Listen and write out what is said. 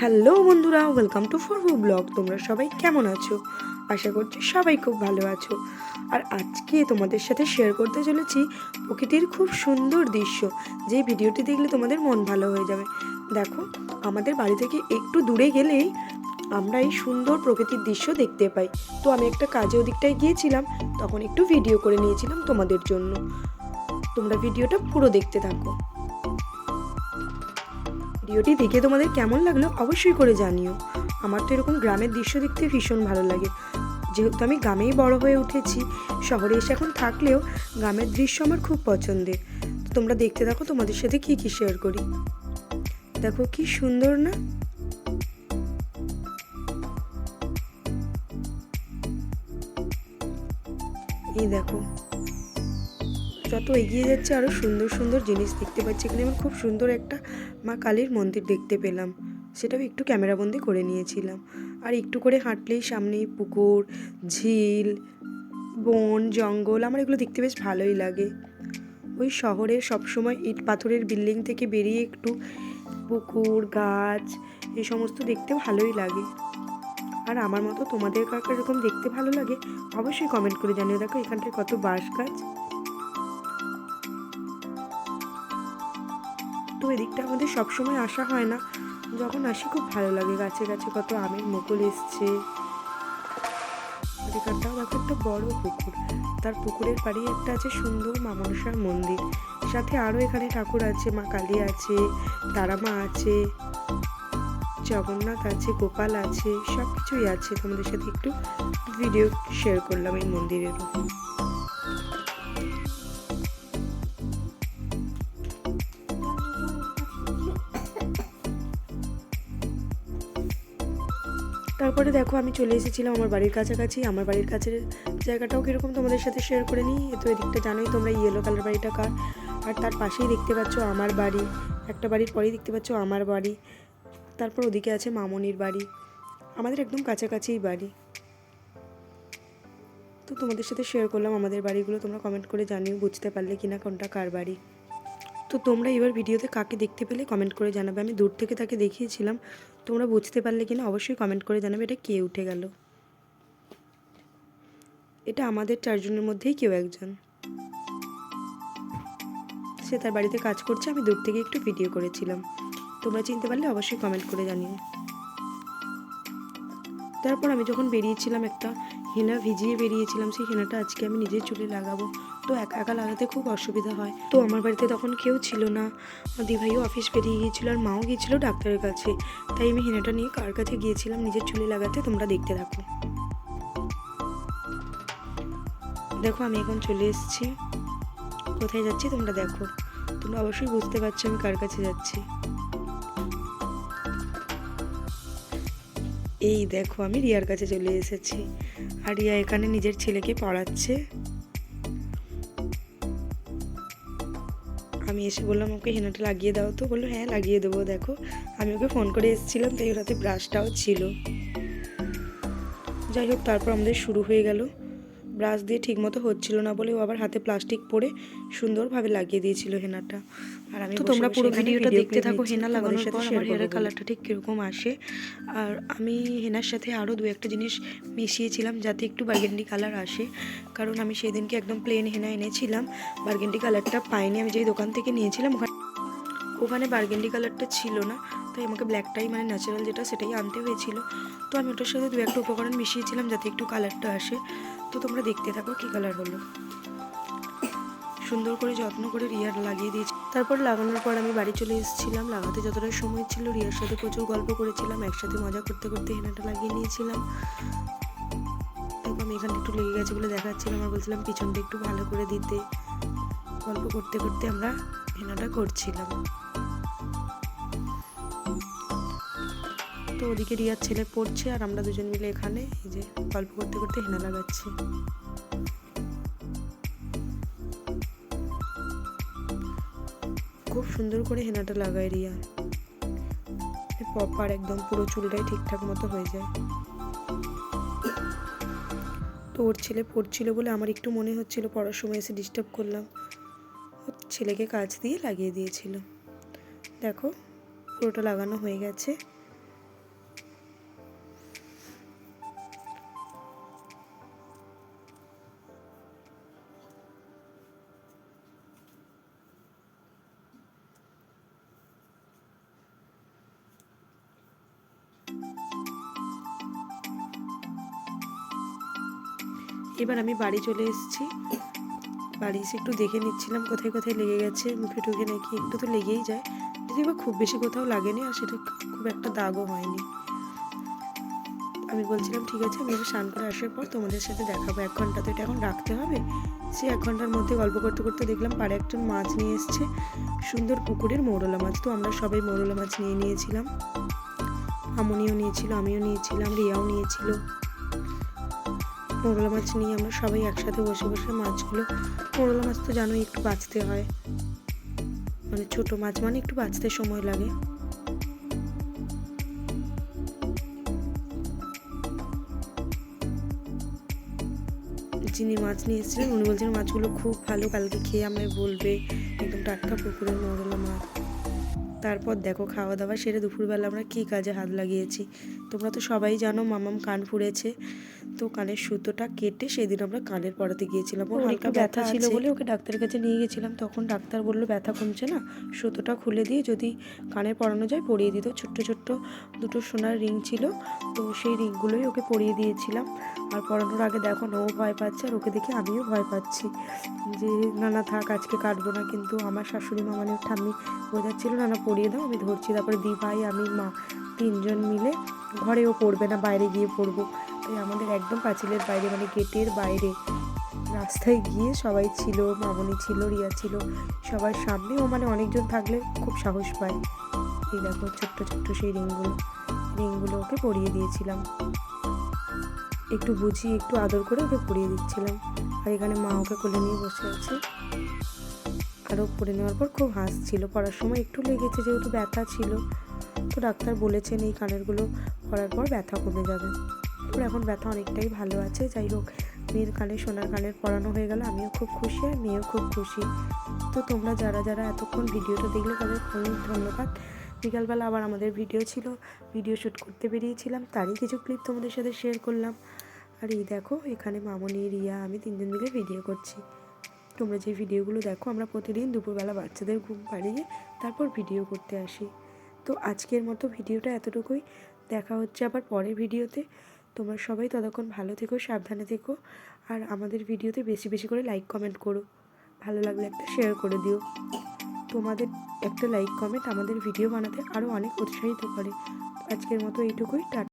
Hello বন্ধুরা, welcome to ফরবু blog. তোমরা সবাই কেমন আছো? আশা করছি সবাই খুব ভালো আছো। আর আজকে তোমাদের সাথে শেয়ার করতে চলেছি প্রকৃতির খুব সুন্দর দৃশ্য। যে ভিডিওটি দেখলে তোমাদের মন ভালো হয়ে যাবে। দেখো, আমাদের বাড়ি থেকে একটু দূরে গেলেই আমরা এই সুন্দর প্রকৃতির দৃশ্য দেখতে পাই। তো আমি একটা কাজে ওদিকটায় গিয়েছিলাম, তখন একটু ভিডিও করে নিয়েছিলাম তোমাদের জন্য। তোমরা ভিডিওটা পুরো দেখতে থাকো। ভিডিওটি দেখে তোমাদের কেমন লাগল অবশ্যই করে জানিও। আমার তো এরকম গ্রামের দৃশ্য দেখতে ভীষণ ভালো লাগে। যেহেতু আমি গ্রামেই বড় হয়ে উঠেছি, শহরে এসে এখন থাকলেও গ্রামের দৃশ্য আমার খুব পছন্দের। তোমরা দেখতে থাকো, তোমাদের সাথে কি কি শেয়ার করি। দেখো কি সুন্দর না? এই দেখো। যত এগিয়ে যাচ্ছে আরও সুন্দর সুন্দর জিনিস দেখতে পাচ্ছি। এখানে আমার খুব সুন্দর একটা মা কালীর মন্দির দেখতে পেলাম। সেটাও একটু ক্যামেরাবন্দি করে নিয়েছিলাম। আর একটু করে হাঁটলেই সামনেই পুকুর, ঝিল, বন, জঙ্গল, আমার এগুলো দেখতে বেশ ভালোই লাগে। ওই শহরে সবসময় ইট পাথরের বিল্ডিং থেকে বেরিয়ে একটু পুকুর, গাছ, এই সমস্ত দেখতে ভালোই লাগে। আর আমার মতো তোমাদের কার এরকম দেখতে ভালো লাগে, অবশ্যই কমেন্ট করে জানিয়ে দেখো, এখানটায় কত বাঁশ গাছ। এদিকটা আমাদের সবসময় আসা হয় না। যখন আসি খুব ভালো লাগে গাছে গাছে, কত আমের মুকুল এসছে। এখানটাও দেখো একটা বড় পুকুর। তার পুকুরের পাড়ে একটা আছে সুন্দর মা মনসার মন্দির। সাথে আরও এখানে ঠাকুর আছে, মা কালী আছে তারা মা আছে, জগন্নাথ আছে, গোপাল আছে সব কিছুই আছে। তোমাদের সাথে একটু ভিডিও শেয়ার করলাম এই মন্দিরের তারপরে দেখো আমি চলে এসেছিলাম আমার বাড়ির কাছাকাছি। আমার বাড়ির কাছের জায়গাটাও কীরকম তোমাদের সাথে শেয়ার করে নিই? তো এদিকটা জানোই তোমরা ইয়েলো কালার বাড়িটা কার? আর তার পাশেই দেখতে পাচ্ছ আমার বাড়ি। একটা বাড়ির পরেই দেখতে পাচ্ছ আমার বাড়ি। তারপর ওদিকে আছে মামনির বাড়ি। আমাদের একদম কাছাকাছিই বাড়ি। তো তোমাদের সাথে শেয়ার করলাম আমাদের বাড়িগুলো। তোমরা কমেন্ট করে জানিও, বুঝতে পারলে কিনা কোনটা কার বাড়ি। তো তোমরা এবার ভিডিওতে কাকে দেখতে পেলে কমেন্ট করে জানাবে। আমি দূর থেকে তাকে দেখিয়েছিলাম। তোমরা বুঝতে পারলে কিনা অবশ্যই কমেন্ট করে জানাবে এটা কে উঠে গেল। এটা আমাদের চারজনের মধ্যেই কেউ একজন। সে তার বাড়িতে কাজ করছে, আমি দূর থেকে একটু ভিডিও করেছিলাম। তোমরা চিনতে পারলে অবশ্যই কমেন্ট করে জানিও। তারপর আমি যখন বেরিয়েছিলাম একটা হেনা ভিজিয়ে বেরিয়েছিলাম, সেই হেনাটা আজকে আমি নিজের চুলে লাগাবো। তো একা একা লাগাতে খুব অসুবিধা হয়। তো আমার বাড়িতে তখন কেউ ছিল না। দিভাইও অফিস বেরিয়ে গিয়েছিল আর মাও গিয়েছিল ডাক্তারের কাছে। তাই আমি হেনাটা নিয়ে কার কাছে গিয়েছিলাম নিজের চুলে লাগাতে তোমরা দেখতে থাকো। দেখো, আমি এখন চলে এসেছি। কোথায় যাচ্ছি তোমরা দেখো। তোমরা অবশ্যই বুঝতে পারছ আমি কার কাছে যাচ্ছি। এই দেখো, আমি রিয়ার কাছে চলে এসেছি। আর রিয়া এখানে নিজের ছেলেকে পড়াচ্ছে। আমি এসে বললাম ওকে হেনাটা লাগিয়ে দাও তো। বলল হ্যাঁ লাগিয়ে দেবো, দেখো। আমি ওকে ফোন করে এসেছিলাম, তাই ওর হাতে ব্রাশটাও ছিল। যাই হোক, তারপর আমাদের শুরু হয়ে গেল। ব্রাশ দিয়ে ঠিকমতো হচ্ছিল না বলে ও আবার হাতে প্লাস্টিক পরে সুন্দরভাবে লাগিয়ে দিয়েছিল হেনাটা। আর আমি তো তোমরা পুরো ভিডিওটা দেখতে থাকো হেনা লাগানোর পর আমার হেয়ারের কালারটা ঠিক কীরকম আসে। আর আমি হেনার সাথে আরও দু একটা জিনিস মিশিয়েছিলাম যাতে একটু বার্গেন্ডি কালার আসে। কারণ আমি সেই দিনকে একদম প্লেন হেনা এনেছিলাম। বার্গেন্ডি কালারটা পাইনি। আমি যেই দোকান থেকে নিয়েছিলাম ওখানে ওখানে বার্গেন্ডি কালারটা ছিল না, তাই আমাকে ব্ল্যাকটাই মানে ন্যাচারাল যেটা সেটাই আনতে হয়েছিল। তো আমি ওটার সাথে দু একটা উপকরণ মিশিয়েছিলাম যাতে একটু কালারটা আসে। তো তোমরা দেখতে থাকো কী কালার হলো। সুন্দর করে যত্ন করে রিয়ার লাগিয়ে দিয়েছি। তারপর লাগানোর পর আমি বাড়ি চলে এসেছিলাম। লাগাতে যতটা সময় ছিল, রিয়ার সাথে প্রচুর গল্প করেছিলাম। একসাথে মজা করতে করতে হেনাটা লাগিয়ে নিয়েছিলাম। আমি এখানে একটু লেগে গেছে বলে দেখাচ্ছিলাম আর বলছিলাম পিছনটা একটু ভালো করে দিতে। গল্প করতে করতে আমরা হেনাটা করছিলাম। তো ওদিকে রিয়ার ছেলে পড়ছে আর আমরা দুজন মিলে এখানে এই যে গল্প করতে করতে হেনা লাগাচ্ছি। খুব সুন্দর করে হেনাটা লাগায় রিয়া। পপার একদম পুরো চুলটাই ঠিকঠাক মতো হয়ে যায়। তো ওর ছেলে পড়ছিল বলে আমার একটু মনে হচ্ছিল, পড়ার সময় এসে ডিস্টার্ব করলাম। ওর ছেলেকে কাজ দিয়ে লাগিয়ে দিয়েছিল। দেখো পুরোটা লাগানো হয়ে গেছে। এবার আমি বাড়ি চলে এসেছি। বাড়ি এসে একটু দেখে নিচ্ছিলাম কোথায় কোথায় লেগে গেছে, মুখে টুকে নাকি একটু তো লেগেই যায়। যদি বা খুব বেশি কোথাও লাগেনি আর সেটা খুব একটা দাগও হয়নি। আমি বলছিলাম, ঠিক আছে, আমি স্নান করে আসার পর তোমাদের সাথে দেখাবো এক ঘণ্টা। তো এটা এখন রাখতে হবে। সে এক ঘণ্টার মধ্যে গল্প করতে করতে দেখলাম পাড়ে একজন মাছ নিয়ে এসছে, সুন্দর পুকুরের মৌরলা মাছ। তো আমরা সবাই মৌরলা মাছ নিয়ে নিয়েছিলাম। আমনিও নিয়েছিল, আমিও নিয়েছিলাম, রিয়াও নিয়েছিল। মোরলা মাছ নিয়ে আমরা সবাই একসাথে বসে বসে মাছগুলো মোরলা মাছ তো জানোই একটু বাঁচতে হয়। মানে ছোট মাছ মানে একটু বাঁচতে সময় লাগে। যিনি মাছ নিয়ে এসেছিলেন, উনি বলছেন মাছগুলো খুব ভালো, কালকে খেয়ে আমায় বলবে, একদম টাটকা পুকুরের মোরলা মাছ। তারপর দেখো খাওয়া দাওয়া সেরে দুপুরবেলা আমরা কী কাজে হাত লাগিয়েছি। তোমরা তো সবাই জানো মামাম কান ফুঁড়েছে। তো কানের সুতোটা কেটে সেদিন আমরা কানের পড়াতে গিয়েছিলাম। ওর হালকা ব্যথা ছিল বলে ওকে ডাক্তারের কাছে নিয়ে গেছিলাম তখন ডাক্তার বলল ব্যথা কমছে না? সুতোটা খুলে দিয়ে যদি কানে পরানো যায় পরিয়ে দিত। ছোট্ট ছোট্ট দুটো সোনার রিং ছিল। তো সেই রিংগুলোই ওকে পরিয়ে দিয়েছিলাম। আর পরানোর আগে দেখো ও ভয় পাচ্ছে আর ওকে দেখে আমিও ভয় পাচ্ছি যে না না থাক আজকে কাটবো না। কিন্তু আমার শাশুড়ি মা মানে ঠাম্মি বোঝাচ্ছিল না না পরিয়ে দাও আমি ধরছি। তারপরে দি ভাই আমি মা তিনজন মিলে ঘরেও পড়বে না, বাইরে গিয়ে পড়ব। তাই আমাদের একদম পাঁচিলের বাইরে মানে গেটের বাইরে রাস্তায় গিয়ে সবাই ছিল, মামনি ছিল, রিয়া ছিল, সবার সামনে। ও মানে অনেকজন থাকলে খুব সাহস পায়। এই দেখো ছোট্ট ছোট্ট সেই রিংগুলো। রিংগুলো ওকে পরিয়ে দিয়েছিলাম। একটু বুঝিয়ে একটু আদর করে ওকে পরিয়ে দিচ্ছিলাম। আর এখানে মা ওকে কোলে নিয়ে বসে আছে। আরও পরে নেওয়ার পর খুব হাসছিল। পড়ার সময় একটু লেগেছে, যেহেতু ব্যথা ছিল। তো ডাক্তার বলেছেন এই কানেরগুলো করার পর ব্যথা কমে যাবে। ওর এখন ব্যথা অনেকটাই ভালো আছে, যাই হোক, মেয়ের কানে সোনার কানের পরানো হয়ে গেল, আমিও খুব খুশি আর মেয়েও খুব খুশি। তো তোমরা যারা যারা এতক্ষণ ভিডিওটা দেখলে তাদের অনেক ধন্যবাদ। বিকালবেলা আবার আমাদের ভিডিও ছিল, ভিডিও শ্যুট করতে বেরিয়েছিলাম, তারই কিছু ক্লিপ তোমাদের সাথে শেয়ার করলাম। আর এই দেখো, এখানে মামনি, রিয়া, আমি তিনজন মিলে ভিডিও করছি। তোমরা যে ভিডিওগুলো দেখো, আমরা প্রতিদিন দুপুরবেলা বাচ্চাদের ঘুম পাড়িয়ে তারপর ভিডিও করতে আসি। তো আজকের মতো ভিডিওটা এতটুকুই। দেখা হচ্ছে আবার পরের ভিডিওতে। তোমরা সবাই ততক্ষণ ভালো থেকো, সাবধানে থেকো, আর আমাদের ভিডিওতে বেশি বেশি করে লাইক কমেন্ট করো। ভালো লাগলে একটা শেয়ার করে দিও। তোমাদের একটা লাইক কমেন্ট আমাদের ভিডিও বানাতে আরও অনেক উৎসাহিত করে। আজকের মতো এইটুকুই টাটা